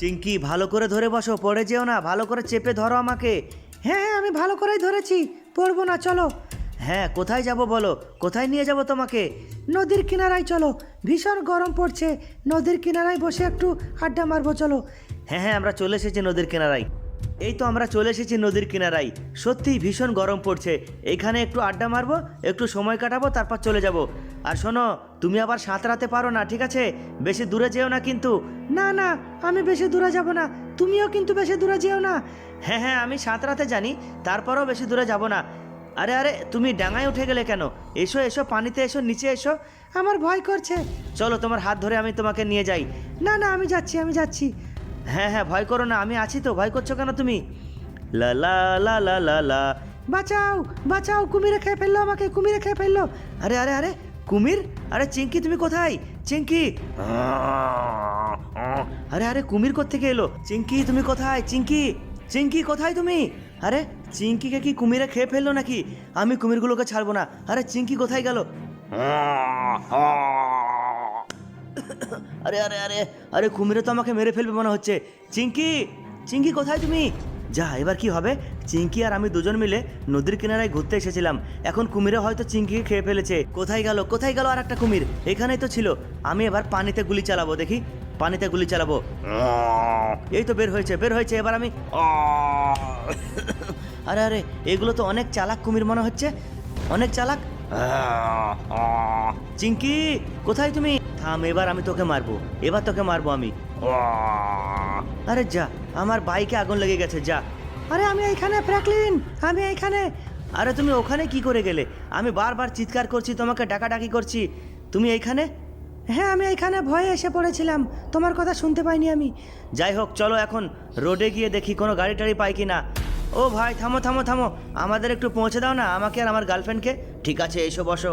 চিঙ্কি ভালো করে ধরে বসো পড়ে যেও না ভালো করে চেপে ধরো আমাকে। হ্যাঁ হ্যাঁ আমি ভালো করেই ধরেছি পড়ব না চলো। হ্যাঁ কোথায় যাব বলো? কোথায় নিয়ে যাব তোমাকে? নদীর কিনারায় চলো ভীষণ গরম পড়ছে নদীর কিনারায় বসে একটু আড্ডা মারবো চলো। হ্যাঁ হ্যাঁ আমরা চলে এসেছি নদীর কিনারায়। এই তো আমরা চলে এসেছি নদীর কিনারায়। সত্যিই ভীষণ গরম পড়ছে। এখানে একটু আড্ডা মারবো, একটু সময় কাটাবো, তারপর চলে যাব। আর শোনো, তুমি আবার সাঁতরাতে পারো না, ঠিক আছে? বেশি দূরে যেও না কিন্তু। না না, আমি বেশি দূরে যাব না। তুমিও কিন্তু বেশি দূরে যেও না। হ্যাঁ হ্যাঁ আমি সাঁতরাতে জানি, তারপরেও বেশি দূরে যাব না। আরে আরে, তুমি ডাঙায় উঠে গেলে কেন? এসো এসো, পানিতে এসো, নিচে এসো। আমার ভয় করছে। চলো, তোমার হাত ধরে আমি তোমাকে নিয়ে যাই। না না, আমি যাচ্ছি আমি যাচ্ছি। হ্যাঁ হ্যাঁ ভয় করো না, আমি আছি তো, ভয় করছ কেন তুমি? লা লা লা লা লা লা। বাঁচাও বাঁচাও, কুমিরে খেয়ে ফেলল আমাকে, কুমিরে খেয়ে ফেলল। আরে আরে আরে, কুমির? আরে চিঙ্কি তুমি কোথায়? চিঙ্কি আরে আরে, কুমির কোত্থেকে এলো? চিঙ্কি তুমি কোথায়? চিঙ্কি চিঙ্কি কোথায় তুমি? আরে চিঙ্কিকে কি কুমিরে খেয়ে ফেলল নাকি? আমি কুমিরগুলোকে ছাড়বো না। আরে চিঙ্কি কোথায় গেল? আরে আরে আরে আরে কুমিরে তো আমাকে মেরে ফেলবে মনে হচ্ছে। চিঙ্কি চিঙ্কি কোথায় তুমি? যা এবার কি হবে? চিঙ্কি আর আমি দুজন মিলে নদীর কিনারায় ঘুরতে এসেছিলাম। এখন কুমিরে হয়তো চিঙ্কিকে খেয়ে ফেলেছে। কোথায় গেল কোথায় গেল আর একটা কুমির? এখানেই তো ছিল। আমি এবার পানিতে গুলি চালাবো দেখি। পানিতে গুলি চালাবো। এই তো বের হয়েছে বের হয়েছে এবার আমি আরে আরে এগুলো তো অনেক চালাক কুমির মনে হচ্ছে। অনেক চালাক। চিঙ্কি কোথায় তুমি? থাম এবার আমি তোকে মারবো। এবার তোকে মারবো আমি। আরে যা আমার বাইকে আগুন লেগে গেছে যা। আরে আমি এইখানে ফ্র্যাঙ্কলিন আমি এইখানে। আরে তুমি ওখানে কি করে গেলে? আমি বারবার চিৎকার করছি তোমাকে ডাকাডাকি করছি। তুমি এইখানে? হ্যাঁ আমি এইখানে ভয়ে এসে পড়েছিলাম। তোমার কথা শুনতে পাইনি আমি। যাই হোক চলো এখন রোডে গিয়ে দেখি কোনো গাড়ি টাড়ি পাই কি না ও ভাই, থামো থামো থামো। আমাদের একটু পৌঁছে দাও না, আমাকে আর আমার গার্লফ্রেন্ডকে ঠিক আছে, এসো, বসো।